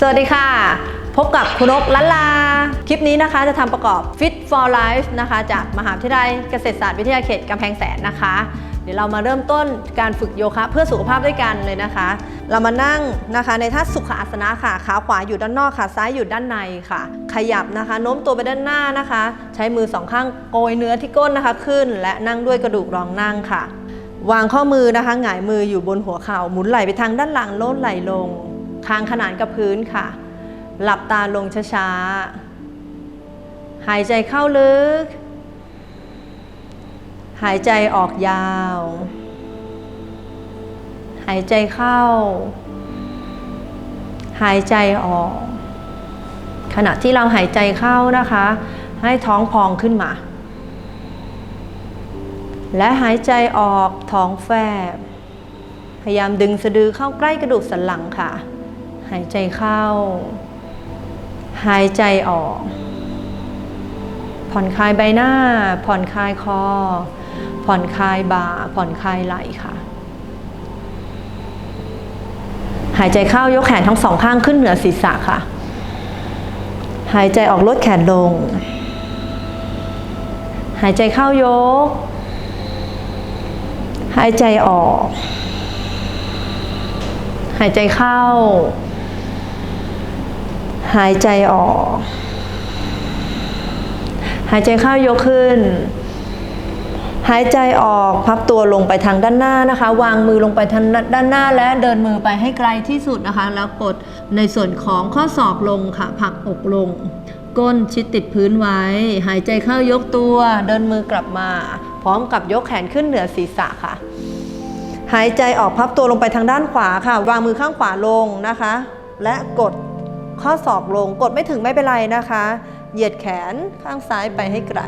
สวัสดีค่ะ พบกับคุณนกลันลา คลิปนี้นะคะจะทำประกอบ Fit for Life นะคะ จากมหาวิทยาลัยเกษตรศาสตร์วิทยาเขตกำแพงแสนนะคะ เดี๋ยวเรามาเริ่มต้นการฝึกโยคะเพื่อสุขภาพด้วยกันเลยนะคะ เรามานั่งนะคะในท่าสุขอาสนะค่ะ ขาขวาอยู่ด้านนอกขาซ้ายอยู่ด้านในค่ะ ขยับนะคะ โน้มตัวไปด้านหน้านะคะ ใช้มือสองข้างโกยเนื้อที่ก้นนะคะขึ้น และนั่งด้วยกระดูกรองนั่งค่ะ วางข้อมือนะคะหงายมืออยู่บนหัวเข่าหมุนไหล่ไปทางด้านหลังโน้นไหล่ลง คางขนานกับพื้นค่ะ หลับตาลงช้าๆ หายใจเข้าลึก หายใจออกยาว หายใจเข้า หายใจออก ขณะที่เราหายใจเข้านะคะ ให้ท้องพองขึ้นมา และหายใจออกท้องแฟบพยายามดึงสะดือเข้าใกล้กระดูกสันหลังค่ะ หายใจเข้า หายใจออก ผ่อนคลายใบหน้า ผ่อนคลายคอ ผ่อนคลายบ่า ผ่อนคลายไหล่ค่ะ หายใจเข้ายกแขนทั้งสองข้างขึ้นเหนือศีรษะค่ะ หายใจออกลดแขนลง หายใจเข้ายก หายใจออกหายใจเข้า หายใจออก หายใจเข้ายกขึ้น หายใจออกพับตัวลงไปทางด้านหน้านะคะ วางมือลงไปทางด้านหน้าและเดินมือไปให้ไกลที่สุดนะคะ แล้วกดในส่วนของข้อศอกลงค่ะผักอกลง ก้นชิดติดพื้นไว้ หายใจเข้ายกตัว เดินมือกลับมา พร้อมกับยกแขนขึ้นเหนือศีรษะค่ะหายใจออกพับตัวลงไปทางด้านขวาค่ะ วางมือข้างขวาลงนะคะ และกด ข้อศอกลงกดไม่ถึงไม่เป็นไรนะคะ เหยียดแขนข้างซ้ายไปให้ไกล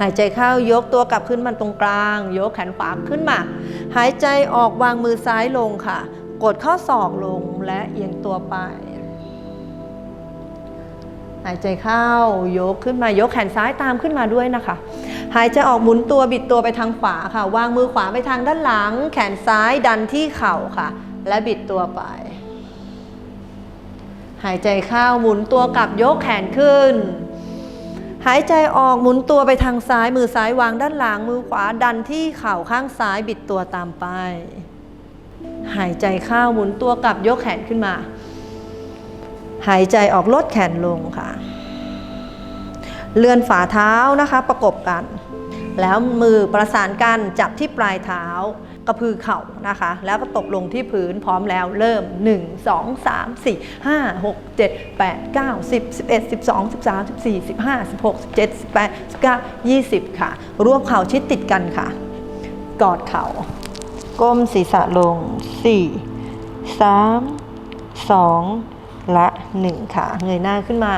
หายใจเข้ายกตัวกลับขึ้นมาตรงกลาง ยกแขนขวาขึ้นมา หายใจออกวางมือซ้ายลงค่ะ กดข้อศอกลงและเอียงตัวไป หายใจเข้ายกขึ้นมายกแขนซ้ายตามขึ้นมาด้วยนะคะ หายใจออกหมุนตัวบิดตัวไปทางขวาค่ะ วางมือขวาไปทางด้านหลัง แขนซ้ายดันที่เข่าค่ะ และบิดตัวไป หายใจเข้าหมุนตัวกลับยกแขนขึ้น หายใจออกหมุนตัวไปทางซ้ายมือซ้ายวางด้านหลังมือขวาดันที่เข่าข้างซ้ายบิดตัวตามไป หายใจเข้าหมุนตัวกลับยกแขนขึ้นมา หายใจออกลดแขนลงค่ะ เลื่อนฝ่าเท้านะคะประกบกัน แล้วมือประสานกันจับที่ปลายเท้า กระพือเข่านะคะ แล้วก็ตกลงที่พื้นพร้อมแล้วเริ่ม 1 2 3 4 5 6 7 8 9 10 11 12 13 14 15 16 17 18 19 20 ค่ะ รวบเข่าชิดติดกันค่ะ กอดเข่า ก้มศีรษะลง 4 3 2 และ 1 ค่ะ เงยหน้าขึ้นมา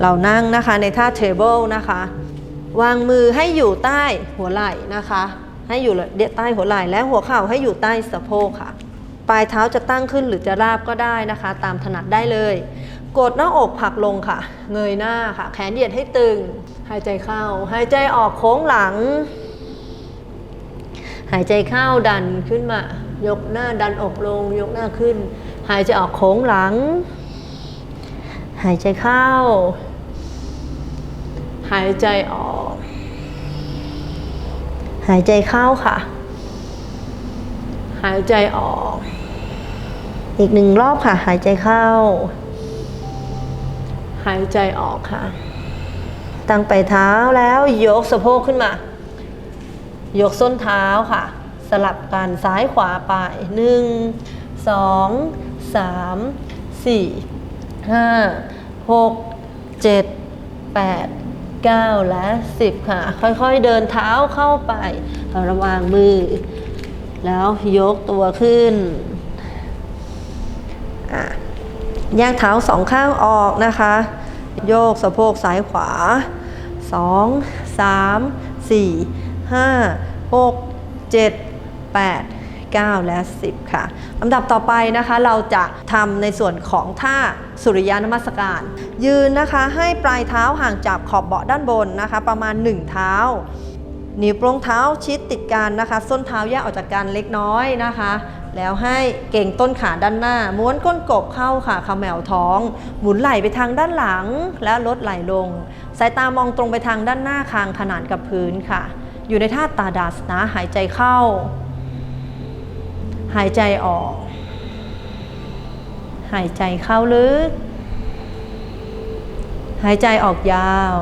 เรานั่งนะคะในท่าเทเบิลนะคะ วางมือให้อยู่ใต้หัวไหล่นะคะ ให้อยู่ใต้หัวไหล่และหัวเข่าให้อยู่ใต้สะโพกค่ะ ปลายเท้าจะตั้งขึ้นหรือจะราบก็ได้นะคะ ตามถนัดได้เลย กดหน้าอกผักลงค่ะ เงยหน้าค่ะ แขนเหยียดให้ตึง หายใจเข้า หายใจออกโค้งหลัง หายใจเข้าดันขึ้นมา ยกหน้าดันอกลง ยกหน้าขึ้น หายใจออกโค้งหลัง หายใจเข้า หายใจออก หายใจเข้าค่ะ หายใจออก อีกหนึ่งรอบค่ะ หายใจเข้า หายใจออกค่ะ ตั้งไปเท้าแล้วยกสะโพกขึ้นมา ยกส้นเท้าค่ะ สลับกันซ้ายขวาไปหนึ่งสองสามสี่ห้าหกเจ็ดแปด เก้าและสิบค่ะ ค่อยๆเดินเท้าเข้าไประวางมือ แล้วยกตัวขึ้นอะแยกเท้าสองข้างออกนะคะ โยกสะโพกซ้ายขวา 2 3 4 5 6 7 8 9 และ 10 ค่ะลำดับต่อไปนะคะเราจะทำในส่วนของท่าสุริยานมัสการ ยืนนะคะให้ปลายเท้าห่างจากขอบเบาะด้านบนนะคะ ประมาณ 1 เท้านิ้วโป้งเท้าชิดติดกันนะคะ ส้นเท้าแยกออกจากกันเล็กน้อยนะคะ แล้วให้เก่งต้นขาด้านหน้า ม้วนก้นกบเข้าค่ะขมแมวท้อง หมุนไหล่ไปทางด้านหลัง แล้วลดไหล่ลง สายตามองตรงไปทางด้านหน้าคางขนานกับพื้นค่ะ อยู่ในท่าตาดาสนะหายใจเข้า หายใจออก หายใจเข้าลึก หายใจออกยาว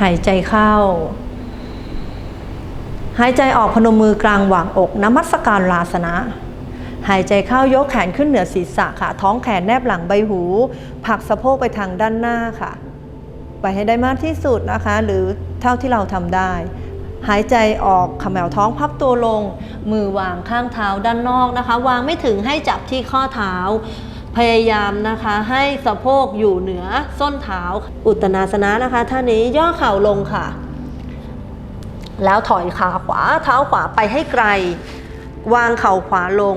หายใจเข้า หายใจออกพนมมือกลางหว่างอกนมัสการลาสนะหายใจเข้ายกแขนขึ้นเหนือศีรษะค่ะ ท้องแขนแนบหลังใบหู ผักสะโพกไปทางด้านหน้าค่ะ ไปให้ได้มากที่สุดนะคะ หรือเท่าที่เราทำได้ หายใจออกขมวท้องพับตัวลง มือวางข้างเท้าด้านนอกนะคะ วางไม่ถึงให้จับที่ข้อเท้า พยายามนะคะให้สะโพกอยู่เหนือส้นเท้า อุตตนาสนะนะคะท่านี้ย่อเข่าลงค่ะ แล้วถอยขาขวาเท้าขวาไปให้ไกล วางเข่าขวาลง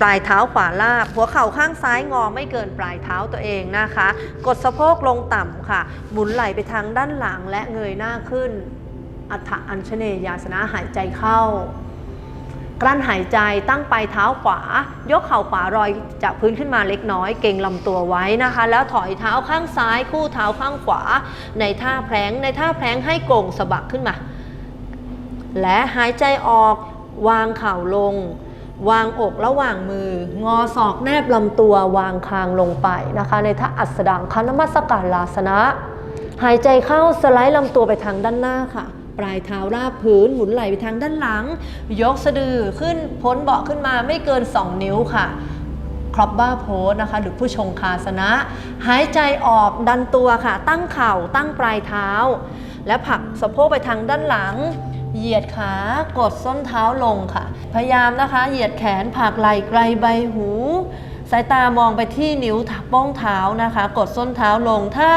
ปลายเท้าขวาลาบ หัวเข่าข้างซ้ายงอไม่เกินปลายเท้าตัวเองนะคะ กดสะโพกลงต่ำค่ะ หมุนไหล่ไปทางด้านหลังและเงยหน้าขึ้น อัฐอัญชเนยาสนะหายใจเข้ากลั้นหายใจตั้งปลายเท้าขวา ยกเข่าขวารอยจากพื้นขึ้นมาเล็กน้อย เก่งลำตัวไว้นะคะ แล้วถอยเท้าข้างซ้าย คู่เท้าข้างขวา ในท่าแพลงในท่าแพลงให้โก่งสะบักขึ้นมา และหายใจออกวางเข่าลง วางอกระหว่างมือ งอศอกแนบลำตัววางคางลงไปนะคะ ในท่าอัสดังคานมัสการลาสนะ หายใจเข้าสไลด์ลำตัวไปทางด้านหน้าค่ะ ปลายเท้าราบพื้น หมุนไหล่ไปทางด้านหลัง ยกสะดือขึ้นพ้นเบาะขึ้นมาไม่เกิน 2 นิ้วค่ะครอบบ้าโพสนะคะ หรือผู้ชงคาสนะ หายใจออกดันตัวค่ะ ตั้งเข่าตั้งปลายเท้า และผลักสะโพกไปทางด้านหลัง เหยียดขากดส้นเท้าลงค่ะ พยายามนะคะ เหยียดแขนผลักไหล่ไกลใบหู สายตามองไปที่นิ้วโป้งเท้านะคะ กดส้นเท้าลง ถ้า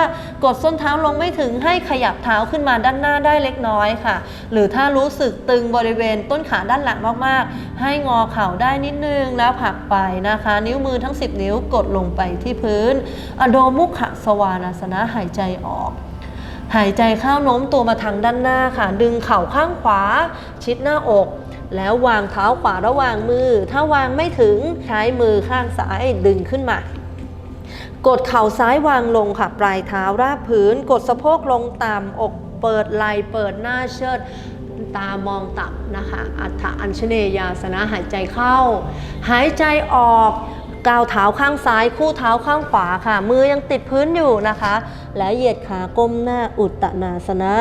กดส้นเท้าลงไม่ถึงให้ขยับเท้าขึ้นมาด้านหน้าได้เล็กน้อยค่ะ หรือถ้ารู้สึกตึงบริเวณต้นขาด้านหลังมากๆ ให้งอเข่าได้นิดนึงแล้วผลักไปนะคะ นิ้วมือทั้ง 10 นิ้วกดลงไปที่พื้น อโดมุขสวานาสนะหายใจออกหายใจเข้าโน้มตัวมาทางด้านหน้าค่ะ ดึงเข่าข้างขวา ชิดหน้าอก แล้ววางเท้าขวาระหว่างมือ ถ้าวางไม่ถึงใช้มือข้างซ้ายดึงขึ้นมากดเข่าซ้ายวางลงค่ะ ปลายเท้าราบพื้น กดสะโพกลงต่ำอกเปิดไหล่เปิดหน้าเชิด ตามองต่ำนะคะ อัฏฐอัญชเนยาสนะหายใจเข้า หายใจออกก้าวเท้าข้างซ้ายคู่เท้าข้างขวาค่ะ มือยังติดพื้นอยู่นะคะ และเหยียดขาก้มหน้าอุตตนาสนะ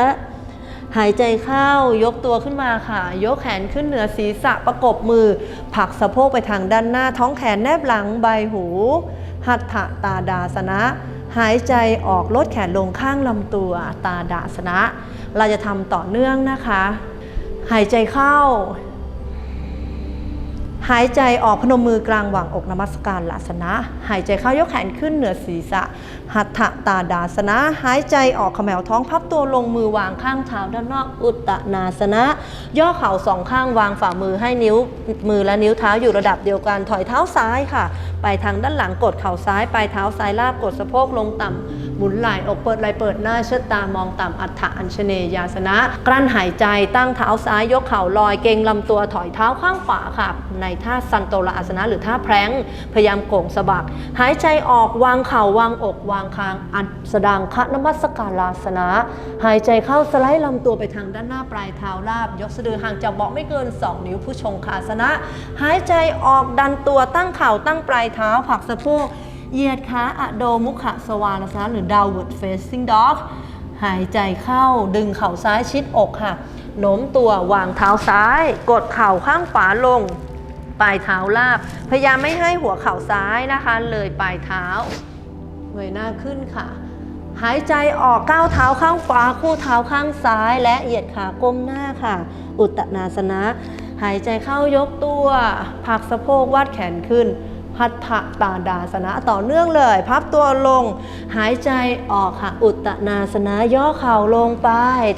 หายใจเข้ายกตัวขึ้นมาค่ะ ยกแขนขึ้นเหนือศีรษะประกบมือผลักสะโพกไปทางด้านหน้าท้องแขนแนบหลังใบหู หัตถตาดาสนะ หายใจออกลดแขนลงข้างลำตัวตาดาสนะ เราจะทำต่อเนื่องนะคะ หายใจเข้า หายใจออกพนมมือกลางหว่างอกนมัสการลาสนะ หายใจเข้ายกแขนขึ้นเหนือศีรษะ หัตถตาดาสนะ หายใจออกขมวท้องพับตัวลงมือวางข้างเท้าด้านนอกอุตตนาสนะ ย่อเข่าสองข้างวางฝ่ามือให้นิ้วมือและนิ้วเท้าอยู่ระดับเดียวกันถอยเท้าซ้ายค่ะ ไปทางด้านหลังกดเข่าซ้ายปลายเท้าซ้ายลาบกดสะโพกลงต่ำ หมุนไหล่อกเปิดไหลเปิดหน้าเชิดตามองต่ำอัฏฐอัญชเนยาสนะ กลั้นหายใจตั้งเท้าซ้ายยกเข่าลอยเกงลำตัวถอยเท้าข้างขวาค่ะ ในท่าซันโตลาอาสนะหรือท่าแพร้งพยายามโก่งสะบัก หายใจออกวางเข่าวางอกวางคางอัดสดางคะนมัสการลาสนะ หายใจเข้าสไลด์ลำตัวไปทางด้านหน้าปลายเท้าราบ ยกสะดือห่างจากเบาะไม่เกิน 2 นิ้วผู้ชงคาสนะ หายใจออกดันตัวตั้งเข่าตั้งปลายเท้าผักสะโพก เหยียดขาอะโดมุขะสวานาสนะหรือ downward facing dog หายใจเข้าดึงเข่าซ้ายชิดอกค่ะโน้มตัววางเท้าซ้าย กดเข่าข้างขวาลง ปลายเท้าลาบ พยายามไม่ให้หัวเข่าซ้ายนะคะ เลยปลายเท้าเงยหน้าขึ้นค่ะ หายใจออกก้าวเท้าข้างขวาคู่เท้าข้างซ้าย และเหยียดขาก้มหน้าค่ะ อุตตนาสนะ หายใจเข้ายกตัว ผักสะโพกวาดแขนขึ้น พัทธตาดาสนะต่อเนื่องเลย พับตัวลง หายใจออกค่ะ อุตนาสนะย่อเข่าลงไป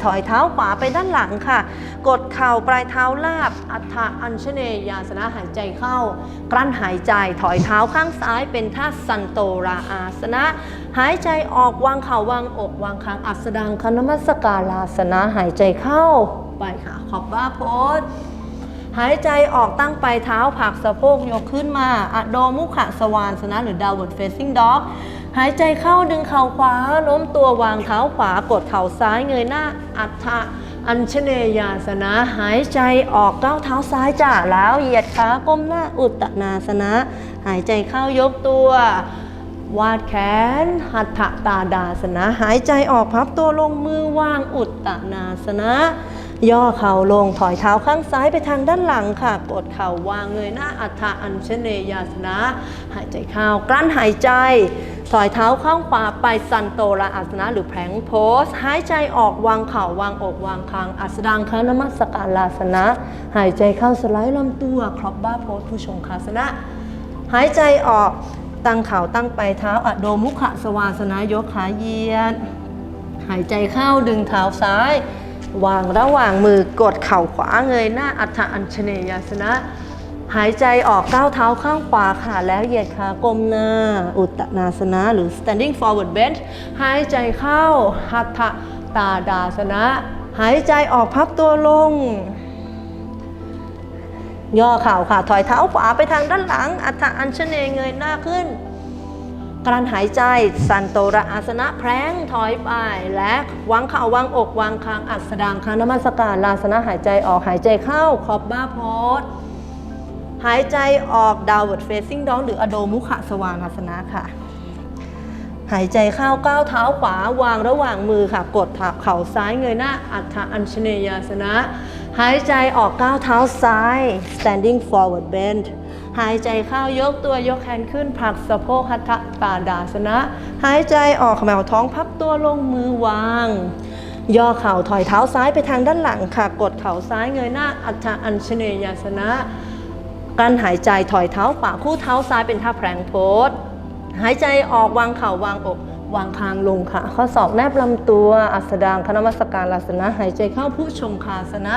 ถอยเท้าขวาไปด้านหลังค่ะ กดเข่าปลายเท้าลาบ อัฏฐอัญชเนยาสนะหายใจเข้า กลั้นหายใจถอยเท้าข้างซ้ายเป็นท่าสันโตราอาสนะ หายใจออกวางเข่าวางอกวางคางอัสดังคณมัสการาสนะหายใจเข้าไปค่ะขอบบ้าโพส หายใจออกตั้งปลายเท้าผักสะโพกยกขึ้นมาอะโดมุขะสวานสนะหรือ downward facing dog หายใจเข้าดึงเข่าขวาโน้มตัววางเท้าขวากดเข่าซ้ายเงยหน้าอัฏฐะอัญชเนยาสนะหายใจออกก้าวเท้าซ้ายจ้ะแล้วเหยียดขาก้มหน้าอุตตนาสนะ หายใจเข้ายกตัว วาดแขน หัตถตาดาสนะ หายใจออกพับตัวลงมือวางอุตตนาสนะ ย่อเข่าลงถอยเท้าข้างซ้ายไปทางด้านหลังค่ะ กดเข่าวางเงยหน้าอัฏฐอัญชเนยาสนะ หายใจเข้ากลั้นหายใจ ถอยเท้าข้างขวาไปสันโตระอาสนะหรือแผงโพส หายใจออกวางเข่าวางอกวางคางอัสดังคานมัสการลาสนะ หายใจเข้าสไลด์ลำตัวครอบบ้าโพสผู้ชงคาสนะ หายใจออกตั้งเข่าตั้งไปลายเท้าอโดมุขะสวาสนะยกขาเยียด หายใจเข้าดึงเท้าซ้าย วางระหว่างมือกดเข่าขวาเงยหน้าอัฏฐอัญชเนยาสนะ หายใจออกก้าวเท้าข้างขวาค่ะ แล้วเหยียดขากลมหน้า อุตตนาสนะ หรือ standing forward bend หายใจเข้าหัตถตาดาสนะ หายใจออกพับตัวลง ย่อเข่าค่ะ ถอยเท้าขวาไปทางด้านหลัง อัฏฐอัญชเนเงยหน้าขึ้น กลั้นหายใจ สันโตระอาสนะแพร้งถอยไปและวางเข่าวางอกวางคางอัสดางคางนมัสการลาสนะหายใจออกหายใจเข้าขอบบ้าโพสหายใจออก downward facing dog หรืออโดมุขสวานาสนะค่ะ หายใจเข้าก้าวเท้าขวาวางระหว่างมือค่ะ กดเข่าซ้ายเงยหน้าอัฏฐอัญชเนยาสนะ หายใจออกก้าวเท้าซ้าย standing forward bend หายใจเข้ายกตัวยกแขนขึ้นผลักสะโพกหัตถตาดาสนะ หายใจออกขมวท้องพับตัวลงมือวาง ย่อเข่าถอยเท้าซ้ายไปทางด้านหลังค่ะ กดเข่าซ้ายเงยหน้าอัฏฐอัญชเนยาสนะ การหายใจถอยเท้าขวาคู่เท้าซ้ายเป็นท่าแพลงโพสหายใจออกวางเข่าวางอกวางคางลงค่ะ ข้อศอกแนบลำตัว อัสดางคณมัสการลาสนะ หายใจเข้าผู้ชงคาสนะ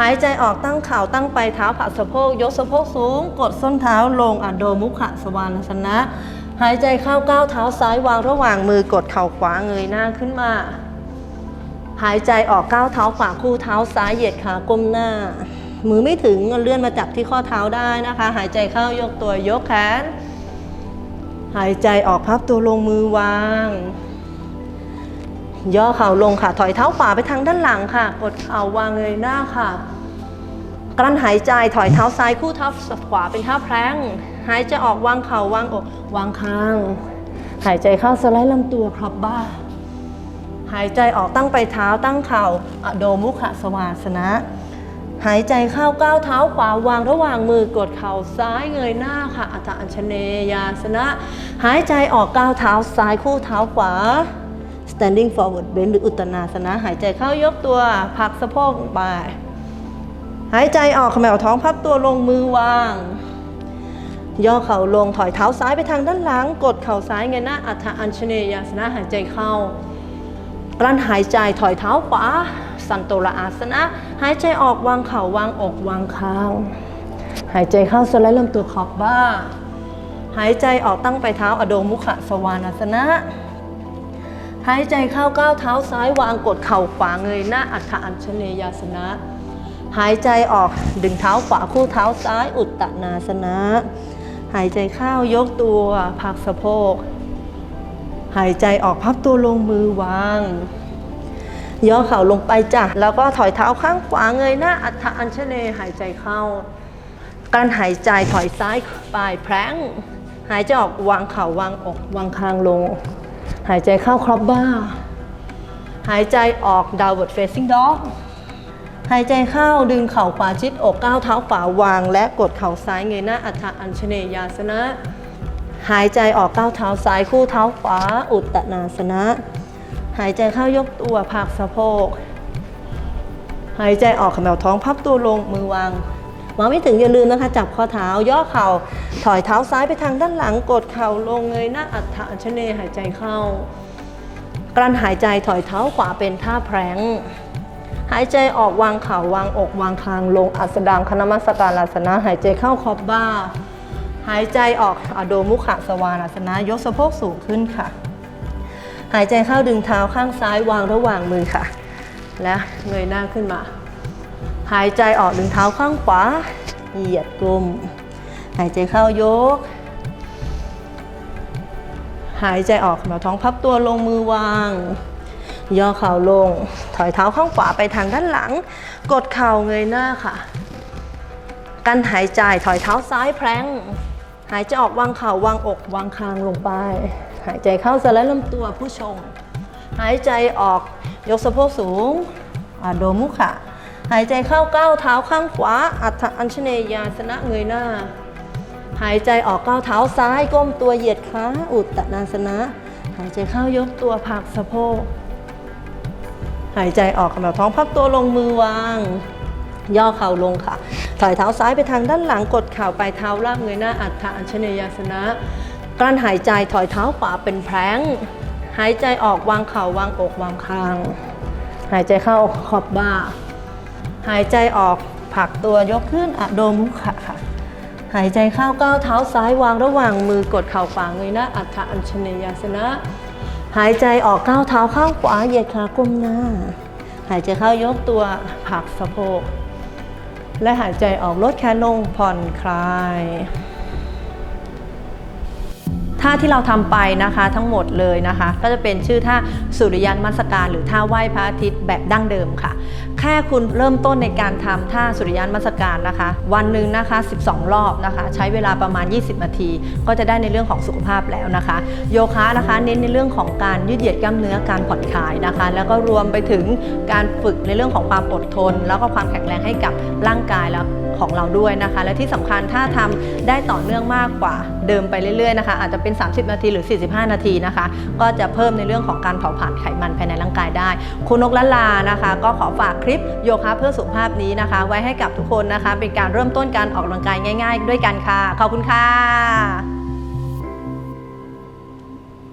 หายใจออกตั้งเข่าตั้งไปเท้าผลักสะโพก ยกสะโพกสูง กดส้นเท้าลงอะโดมุขะสวานาสนะ หายใจเข้าก้าวเท้าซ้ายวางระหว่างมือกดเข่าขวาเงยหน้าขึ้นมา หายใจออกก้าวเท้าขวาคู่เท้าซ้ายเหยียดขาก้มหน้า มือไม่ถึงเลื่อนมาจับที่ข้อเท้าได้นะคะ หายใจเข้ายกตัวยกแขน หายใจออกพับตัวลงมือวาง ย่อเข่าลงค่ะ ถอยเท้าขวาไปทางด้านหลังค่ะ กดเข่าวางเงยหน้าค่ะ กลั้นหายใจถอยเท้าซ้ายคู่เท้าขวาเป็นท่าแพลงหายใจออกวางเข่าวางอกวางคาง หายใจเข้าสไลด์ลำตัวครอบบ้า หายใจออกตั้งไปเท้าตั้งเข่าอะโดมุขสวาสนะ หายใจเข้าก้าวเท้าขวาวางระหว่างมือกดเข่าซ้ายเงยหน้าค่ะอัฏฐอัญชเนยาสนะ หายใจออกก้าวเท้าซ้ายคู่เท้าขวา standing forward bend หรืออุตนาสนะ หายใจเข้ายกตัวผักสะโพกลงไป หายใจออกเขมวท้องพับตัวลงมือวาง ย่อเข่าลงถอยเท้าซ้ายไปทางด้านหลัง กดเข่าซ้ายเงยหน้าอัฐอัญชเนยาสนะหายใจเข้ากลั้นหายใจถอยเท้าขวาสันโตระอาสนะ หายใจออกวางเข่าวางอกวางคางหายใจเข้าสไลด์ลำตัวขอบบ้า หายใจออกตั้งไปลายเท้าอโดมุขะสวานาสนะ หายใจเข้าก้าวเท้าซ้ายวางกดเข่าขวาเงยหน้าอัฏฐอัญชเนยาสนะ หายใจออกดึงเท้าขวาคู่เท้าซ้ายอุตตนาสนะ หายใจเข้ายกตัวพักสะโพก หายใจออกพับตัวลงมือวางย่อเข่าลงไปจ้ะแล้วก็ถอยเท้าข้างขวาเงยหน้าอัฏฐอัญชเนหายใจเข้า การหายใจถอยซ้ายปลายแพร้งหายใจออกวางเข่าวางอกวางคางลง หายใจเข้าครอบบ้า หายใจออก downward facing dog หายใจเข้าดึงเข่าขวาชิดอกก้าวเท้าขวาวาง และกดเข่าซ้ายเงยหน้าอัฏฐอัญชเนยาสนะ หายใจออกก้าวเท้าซ้ายคู่เท้าขวา อุตตนาสนะ หายใจเข้ายกตัวผักสะโพก หายใจออกขมวท้องพับตัวลงมือวาง วาไม่ถึงอย่าลืมนะคะ จับข้อเท้าย่อเข่า ถอยเท้าซ้ายไปทางด้านหลังกดเข่าลงเงยหน้าอัฐอัญชเนหายใจเข้ากลั้นหายใจถอยเท้าขวาเป็นท่าแพร้งหายใจออกวางเข่าวางอกวางคางลงอัสดางคณมัสการลาสนะ หายใจเข้าคอบบ้า หายใจออกอโดมุขะสวานาสนะ ยกสะโพกสูงขึ้นค่ะ หายใจเข้าดึงเท้าข้างซ้ายวางระหว่างมือค่ะ และเงยหน้าขึ้นมา หายใจออกดึงเท้าข้างขวา เหยียดกลม หายใจเข้ายก หายใจออกเราท้องพับตัวลงมือวาง ย่อเข่าลง ถอยเท้าข้างขวาไปทางด้านหลัง กดเข่าเงยหน้าค่ะ กันหายใจถอยเท้าซ้ายแพร้งหายใจออกวางเข่าวางอกวางคางลงไป หายใจเข้าสไลด์ลำตัวผู้ชง หายใจออกยกสะโพกสูงอาโดมุขะ หายใจเข้าก้าวเท้าข้างขวา อัฏฐอัญชเนยาสนะเงยหน้า หายใจออกก้าวเท้าซ้ายก้มตัวเหยียดขาอุตตนาสนะ หายใจเข้ายกตัวผักสะโพก หายใจออกกำลังท้องพับตัวลงมือวาง ย่อเข่าลงค่ะถอยเท้าซ้ายไปทางด้านหลังกดเข่าไปเท้าราบเงยหน้า อัฏฐอัญชเนยาสนะกลั้นหายใจถอยเท้าขวาเป็นแพร้งหายใจออกวางเข่าวางอกวางคาง หายใจเข้าขอบบ่า หายใจออกผักตัวยกขึ้นอะโดมุขะค่ะ หายใจเข้าก้าวเท้าซ้ายวางระหว่างมือกดเข่าขวาเงยหน้าอัฏฐอัญชเนยาสนะ หายใจออกก้าวเท้าข้างขวาเหยียดขาก้มหน้า หายใจเข้ายกตัวผักสะโพกและหายใจออกลดแขนลงผ่อนคลายท่าที่เราทำไปนะคะทั้งหมดเลยนะคะ ก็จะเป็นชื่อท่าสุริยันมัสการ หรือท่าไหว้พระอาทิตย์แบบดั้งเดิมค่ะ แค่คุณเริ่มต้นในการทำท่าสุริยันมัสการนะคะ วันหนึ่งนะคะ 12 รอบนะคะ ใช้เวลาประมาณ 20 นาที ก็จะได้ในเรื่องของสุขภาพแล้วนะคะ โยคะนะคะเน้นในเรื่องของการยืดเหยียดกล้ามเนื้อการผ่อนคลายนะคะ แล้วก็รวมไปถึงการฝึกในเรื่องของความอดทน แล้วก็ความแข็งแรงให้กับร่างกายแล้ว ของเราด้วยนะคะ และที่สำคัญถ้าทำได้ต่อเนื่องมากกว่าเดิมไปเรื่อยๆนะคะอาจจะเป็น 30 นาทีหรือ 45 นาทีนะคะ ก็จะเพิ่มในเรื่องของการเผาผลาญไขมันภายในร่างกายได้ คุณนกละลานะคะ ก็ขอฝากคลิปโยคะเพื่อสุขภาพนี้นะคะ ไว้ให้กับทุกคนนะคะ เป็นการเริ่มต้นการออกกำลังกายง่าย ๆ ด้วยกันค่ะ ขอบคุณค่ะ